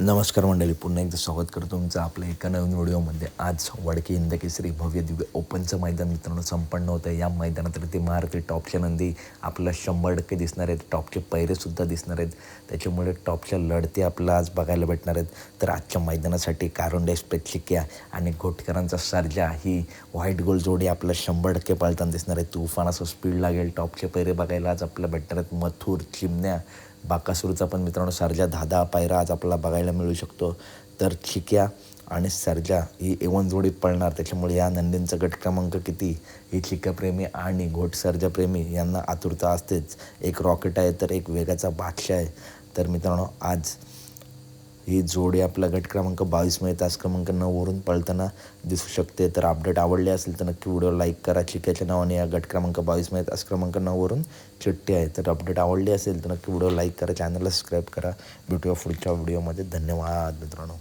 नमस्कार मंडळी पुन्हा एकदा स्वागत करतो तुमचं आपल्या एका नवीन व्हिडिओमध्ये. आज वडके इंद केसरी भव्य दिव्य ओपनचं मैदान मित्रांनो संपन्न होतं या मैदानात ते मारुती टॉपच्या नंदी आपल्याला शंभर टक्के दिसणार आहेत. टॉपचे पैरेसुद्धा दिसणार आहेत. त्याच्यामुळे टॉपच्या लढती आपल्याला आज बघायला भेटणार आहेत. तर आजच्या मैदानासाठी कारुंडे स्पेचिक्या आणि घोटकरांचा सर्जा ही व्हाईट गोल जोडी आपल्याला शंभर टक्के पाळताना दिसणार आहे. तुफान असं स्पीड लागेल टॉपचे पैरे बघायला आज आपल्याला भेटणार आहेत. मथुर चिमण्या बाकासूरचा पण मित्रांनो सर्जा धादा पायरा आज आपल्याला बघायला मिळू शकतो. तर चिक्या आणि सर्जा ही एवन जोडीत पळणार त्याच्यामुळे या नंदींचा गट क्रमांक किती? ही चिक्याप्रेमी आणि घोट सर्जाप्रेमी यांना आतुरता असतेच. एक रॉकेट आहे तर एक वेगाचा बादशाह आहे. तर मित्रांनो आज ही जोडी आपला गट क्रमांक बावीसमध्ये तास क्रमांक नऊवरून पळताना दिसू शकते. तर अपडेट आवडले असेल तर नक्की व्हिडिओ लाईक करा. चिक्याच्या नावाने या गट क्रमांक बावीसमध्ये तास क्रमांक नऊवरून चिठ्ठी आहे. तर अपडेट आवडली असेल तर नक्की व्हिडिओ लाईक करा. चॅनलला सबस्क्राईब करा. भेटूया पुढच्या व्हिडिओमध्ये धन्यवाद मित्रांनो.